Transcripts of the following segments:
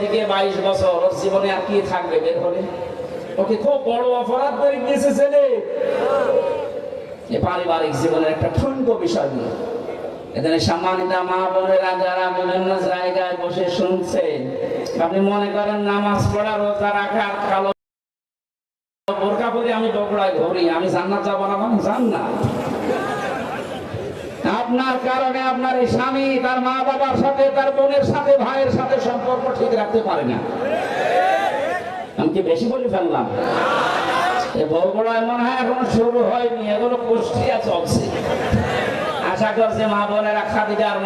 থেকে বাইশ বছর, ওর জীবনে আর কি থাকবে বের হলে? ওকে খুব বড় অপরাধ করে দিয়েছে ছেলে। পারিবারিক জীবনের একটা ঠুনকো বিষয় নিয়ে। এখানে সম্মানিত মা বোনেরা যারা বিভিন্ন জায়গায় বসে শুনছেন আপনি মনে করেন নামাজ পড়া, রোজা রাখা, কালো বোরকা পরে আমি বগুড়ায় ঘুরি, আমি জান্নাত যাব না মানে জান না আপনার কারণে আপনার এই স্বামী, তার মা বাবার সাথে, তার বোনের সাথে, ভাইয়ের সাথে সম্পর্ক ঠিক রাখতে পারে না। আমি কি বেশি বলে ফেললাম? আশা করছে মা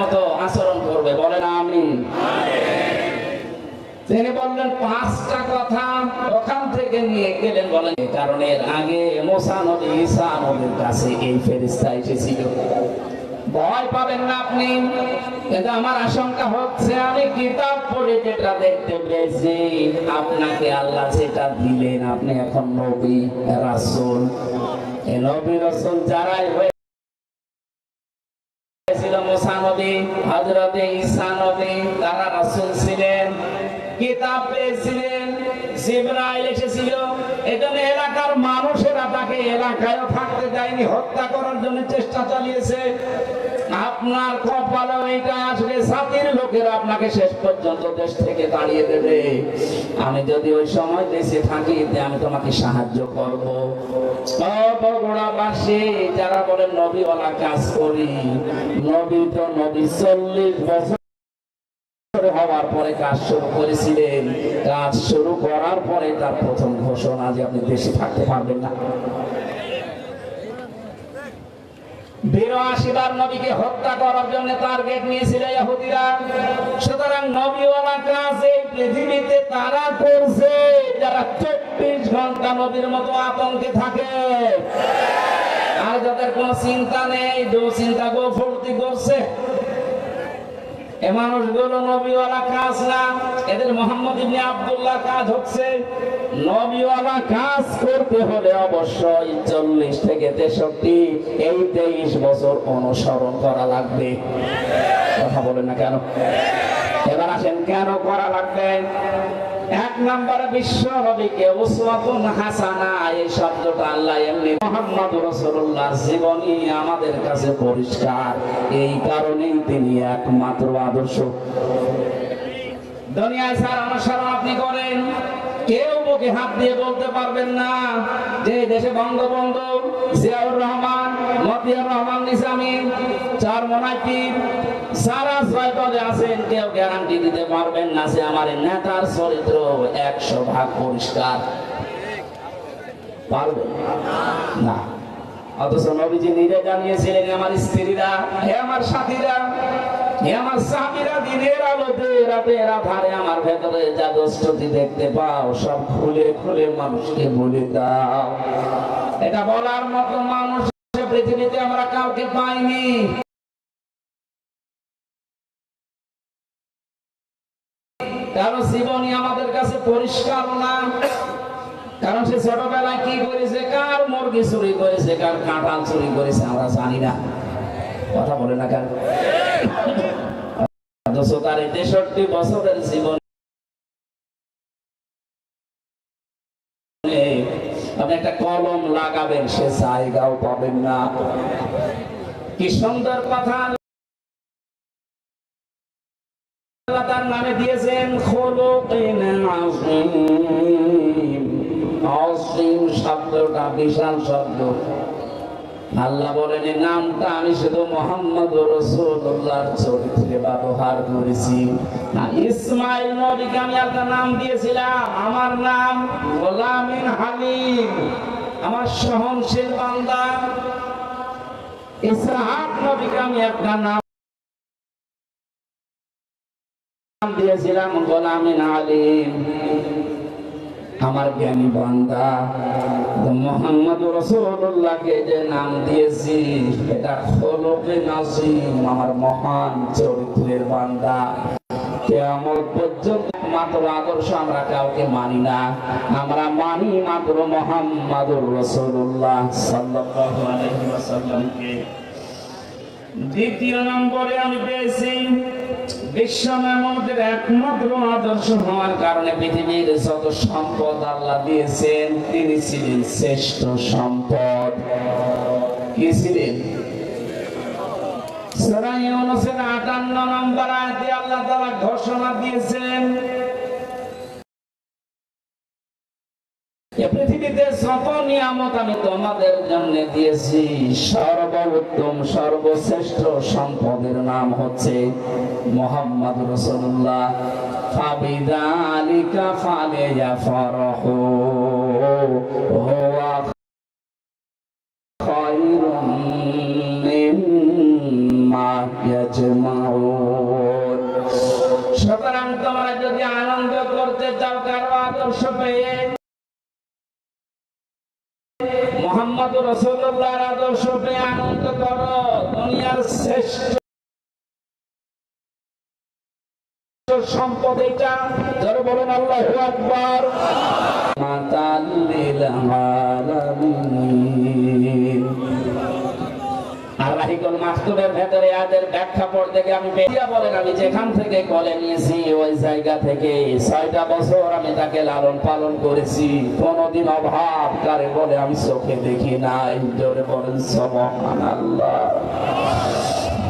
মতো আচরণ করবে। বলে না আমি বললেন, পাঁচটা কথা থেকে নিয়ে গেলেন বলেন। কারণ এর আগে মোসা নবী কাছে এই ফেরিস্তা এসেছিল। ভয় পাবেন না আপনি। কিন্তু আমার আশঙ্কা হচ্ছে। আমি কিতাব পড়ে যেটা দেখতে পেয়েছি, আপনাকে আল্লাহ সেটা দিলেন। আপনি এখন নবী, রাসুল। নবী, রাসূল যারাই হয়ে তারা রাসুল ছিলেন। কিতাব পেয়েছিলেন, জিবরাইল এসেছিল। এজন্য এলাকার মানুষেরা তাকে এলাকায় থাকতে দেয়নি, হত্যা করার জন্য চেষ্টা চালিয়েছে। আপনার কপালে ওইটা আসবে সাথীর লোকেরা আপনাকে শেষ পর্যন্ত দেশ থেকে তাড়িয়ে দেবে। আমি যদি ওই সময় দেশে থাকি আমি তোমাকে সাহায্য করব। বগুড়াবাসী যারা বলে নবীওয়ালা কাজ করি, নবী তো নবী চল্লিশ বছর কাজ শুরু করেছিলেন। কাজ শুরু করার পরে তার প্রথম ঘোষণা যে আপনি দেশে থাকতে পারবেন না। সুতরাং পৃথিবীতে তারা চব্বিশ ঘণ্টা মতো আতঙ্কে থাকে। আর যাদের কোনো চিন্তা নেই দুশ্চিন্তা গো ফুর্তি করছে। এ মানুষগুলো নবীওয়ালা কাজ না। এদের মোহাম্মদ ইবনে আব্দুল্লাহ কাজ হচ্ছে নবীওয়ালা কাজ করতে হলে অবশ্যই চল্লিশ থেকে তেষট্টি, এই তেইশ বছর অনুসরণ করা লাগবে। কথা বলেন না কেন? এবার আসেন, কেন করা লাগবে? এক নম্বরে বিশ্ব নবীকে উসওয়াতুন হাসানা, এই শব্দটা আল্লাহ এমনি মুহাম্মদ রাসূলুল্লাহর জীবনী আমাদের কাছে পরিষ্কার। এই কারণেই তিনি একমাত্র আদর্শ। দুনিয়ায় স্যার অনুসরণ আপনি করেন। কেউ বুকে হাত দিয়ে বলতে পারবেন না। যে দেশে বঙ্গবন্ধু জিয়াউর রহমান মতিয়ার রহমান নিজামী চার মনাইতির সারা ছয় পদে আছেন, কেউ গ্যারান্টি দিতে পারবেন না যে আমার নেতার চরিত্র একশো ভাগ পরিষ্কার। না। অথচ নবীজি নিজে জানিয়েছিলেন আমার স্ত্রীরা, হে আমার সাথীরা, হে আমার দিনের আলোতে আমার ভেতরে যা দেখতে পাও, সব খুলে খুলে মানুষকে বলে দাও। এটা বলার মতো মানুষ পৃথিবীতে আমরা কাউকে পাইনি। কারণ জীবনী আমাদের কাছে পরিষ্কার না। কারণ সে ছোটবেলায় কি করেছে? কার মুরগি চুরি করেছে, কার কাঁঠাল চুরি করেছে, আমরা জানি না। কথা বলে না এই তেষট্টি বছরের জীবন আপনি একটা কলম লাগাবেন সে জায়গাও পাবেন না। কি সুন্দর কথা তার নামে দিয়েছেন আল্লাহ বলেন এই নামটা আমি শুধু মোহাম্মদ রসুল্লাহর চরিত্রে ব্যবহার করেছি। ইসমাইল নবীকে আমি একটা নাম দিয়েছিলাম। আমার নাম গোলামিন হালিম। আমার সহনশীল বান্দা। ইসহাক নবীকে আমি একটা নাম দিয়েছিলাম গোলামিন আলিম আমার জ্ঞানী বান্দা মোহাম্মদ রসুল্লাহকে যে নাম দিয়েছি, এটা খোলকে নাসিম, আমার মহান চরিত্রের বান্দা। কেমন পর্যন্ত মাত্র আদর্শ আমরা কাউকে মানি না, আমরা মানি মাত্র মোহাম্মদুর রসুল্লাহ সাল্লাল্লাহু আলাইহি ওয়াসাল্লামকে। দ্বিতীয় নম্বরে আমি পেয়েছি একমাত্র আদর্শ হওয়ার কারণে পৃথিবীর যত সম্পদ আল্লাহ দিয়েছেন, তিনি ছিলেন শ্রেষ্ঠ সম্পদ। কি ছিলেন? সূরা ইউনূসের 58 নম্বর আয়াতে আল্লাহ তাআলা ঘোষণা দিয়েছেন যত নিয়ামত আমি তোমাদের জন্য দিয়েছি। সর্বোত্তম, সর্বশ্রেষ্ঠ সম্পদের নাম হচ্ছে মোহাম্মদ রসুল্লাহ ফাবিদালিকা ফালিয়া ফরহু সম্পদ এটা যারা বলেন আল্লাহ আকবার। মাতাল্লিল আলামিন। আর রাহিকুল মাস্তুরের ভেতরে আদের ব্যাখ্যা পড়তে গিয়ে আমি বেরিয়া বলেন আমি যেখান থেকে কলে নিয়েছি ওই জায়গা থেকে ছয়টা বছর আমি তাকে লালন পালন করেছি। কোনদিন অভাব কারে বলে আমি চোখে দেখি নাই। জোরে বলেন সবহান আল্লাহ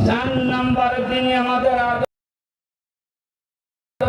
চার নাম্বার তিনি আমাদের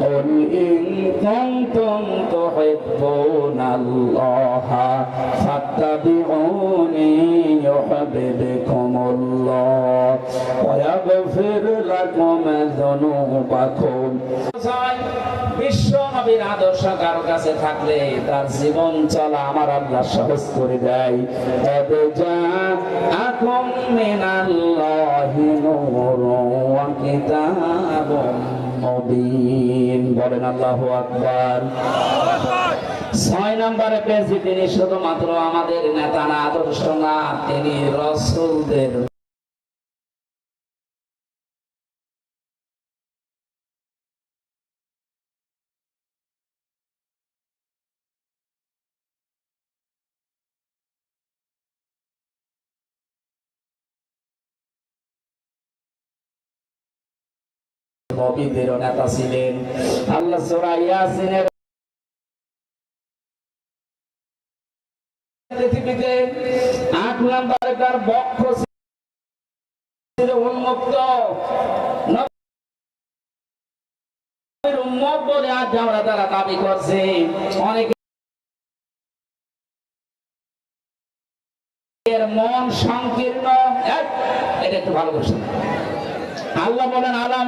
قل إن كنتم تحبون الله فاتبعوني يحببكم الله ويغفر لكم ذنوبكم বিশ্ব নবীর আদর্শ কারো কাছে থাকলে তার জীবন চলা আমার আল্লাহ সহজ করে দেয় তবে যা আকুম মিনাল্লাহি নূরুন ওয়া কিতাবুম মুবিন বলেন আল্লাহু আকবার। ছয় নম্বরে পেয়েছি তিনি শুধুমাত্র আমাদের নেতা না, আদর্শ না, তিনি রসুলদের নবীদেরও নেতা ছিলেন। আল্লাহ সূরা ইয়াসিনের পৃথিবীতে আট তার বক্ষ ছিল উন্মুক্ত। উম্মত বলে আজ আমরা তারা দাবি করছে। অনেকে মন সংকীর্ণ। এটা একটু ভালো আল্লাহ বলেন, আলাম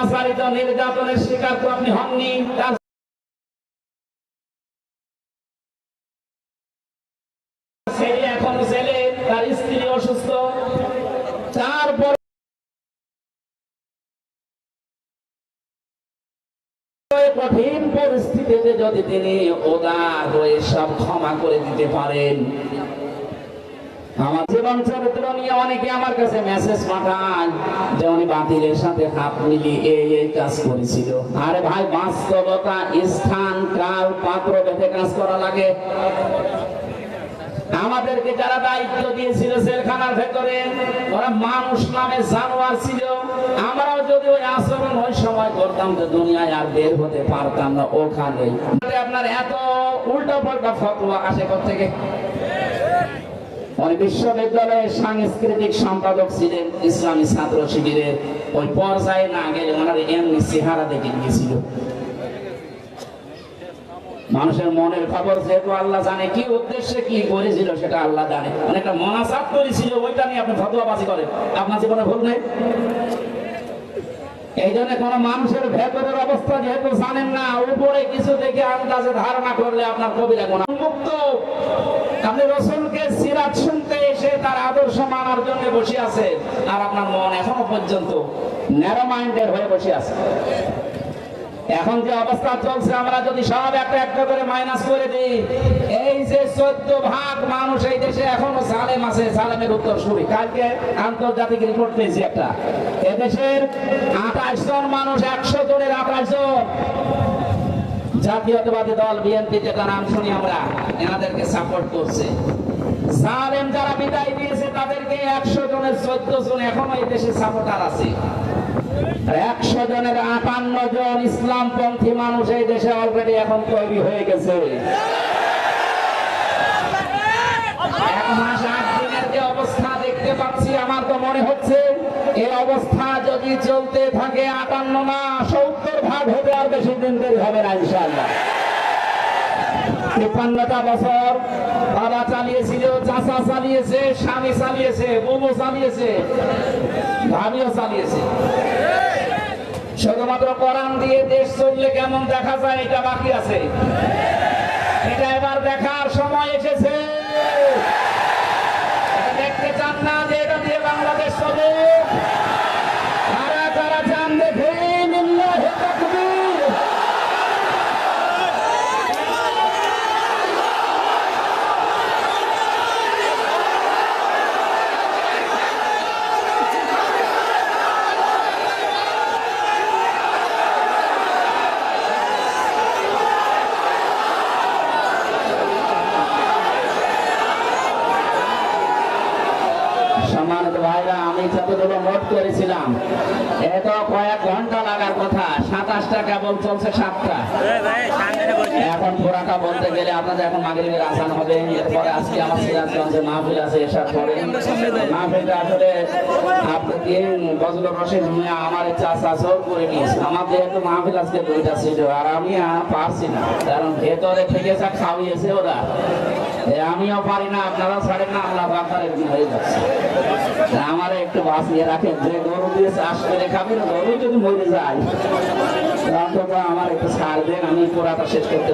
অত্যাচারিত নির্যাতনের শিকার তো আপনি হননি। এখন ছেলে তার স্ত্রী অসুস্থ। তারপর কঠিন পরিস্থিতিতে যদি তিনি ওদার হয়ে সব ক্ষমা করে দিতে পারেন আমার জীবন চরিত্র নিয়ে অনেকে আমার কাছে মেসেজ যে উনি বাতিলের সাথে হাত মিলিয়ে এই এই কাজ করেছিল। আরে ভাই, বাস্তবতা, স্থান, কাল, পাত্র বেঁধে কাজ করা লাগে। আমাদেরকে যারা দায়িত্ব দিয়েছিল জেলখানার ভেতরে, ওরা মানুষ নামে জানোয়ার ছিল। আমরাও যদি ওই আচরণ ওই সময় করতাম তো দুনিয়ায় আর বের হতে পারতাম না ওখানে আপনার এত উল্টা পাল্টা ফতোয়া আসে থেকে উনি বিশ্ববিদ্যালয়ের সাংস্কৃতিক সম্পাদক ছিলেন ইসলামী ছাত্র শিবিরের। ওই পর্যায়ে না গেলে ওনার এমনি চেহারা দেখে গিয়েছিল মানুষের মনের খবর যেহেতু আল্লাহ জানে, কি উদ্দেশ্যে কি করেছিল সেটা আল্লাহ জানে। অনেকটা মনাসাত করেছিল, ওইটা নিয়ে আপনি ফতোয়াবাজি করেন। আপনার জীবনে ভুল নেই? এই জন্য কোন মানুষের ভেতরের অবস্থা যেহেতু জানেন না, উপরে কিছু দেখে আন্দাজে ধারণা করলে আপনার কবিরা গুণ মুক্ত আপনি রসুলকে সিরাত শুনতে এসে তার আদর্শ মানার জন্য বসে আছে আর আপনার মন এখনও পর্যন্ত ন্যারো মাইন্ডের হয়ে বসে আছে। এখন যে অবস্থা চলছে, আমরা যদি সব একটা একটা করে মাইনাস করে দিই, এই যে চোদ্দ ভাগ মানুষ এই দেশে এখনও সালেম আছে, সালেমের উত্তর সুরি। কালকে আন্তর্জাতিক রিপোর্ট পেয়েছি একটা। এদেশের আঠাশ জন মানুষ, একশো জনের আঠাশ জন। জাতীয়তাবাদী দল, বিএনপি, যেটা নাম শুনি আমরা, এনাদেরকে সাপোর্ট করছে। সালেম যারা বিদায় দিয়েছে, তাদেরকে একশো জনের চোদ্দ জন এখনও এই দেশে সাপোর্টার আছে। একশো জনের আটান্ন জন ইসলামপন্থী মানুষ এই দেশে অলরেডি এখন তৈরি হয়ে গেছে। অবস্থা যদি চলতে থাকে আটান্ন না, সত্তর ভাগ হবে আর বেশি দিন দেরি হবে না, ইনশাআল্লাহ। তিপ্পান্নটা বছর। বাবা চালিয়েছিল চাষা চালিয়েছে, স্বামী চালিয়েছে মোমো চালিয়েছে, ভাবিও চালিয়েছে। শুধুমাত্র কোরআন দিয়ে দেশ চললে কেমন দেখা যায় এটা বাকি আছে। এটা এবার দেখার সময় এসেছে এটা দেখতে চান না যে এটা দিয়ে বাংলাদেশ চলে কারা কারা চান দেখে লিল্লাহি তাকবীর সম্মানিত ভাইরা আমি যতগুলো নোট করেছিলাম এ তো কয়েক ঘণ্টা লাগার কথা সাতাশটা কেবল চলছে সাতটা। এখন পুরাটা বলতে গেলে আপনাদের এখন মাগরিবের আসান হবে। এরপরে আজকে আমার সিরাজগঞ্জে মাহফিল আছে এসব পরে মাহফিলটা আসলে আমার চাষা জোর করে নিয়েছে। আমার যেহেতু মাহফিল আজকে দুইটা আর আমি পারছি না। কারণ ভেতরে থেকে যা খাওয়িয়েছে ওরা। আমিও পারি না, আপনারা না আপনার হয়ে যাচ্ছে। আমার একটু বাঁচিয়ে রাখেন, যে গরু দিয়ে চাষ করে খাবেন গরু যদি মরে যায়। আমার একটু ছাড় দেন আমি পুরাটা শেষ করতে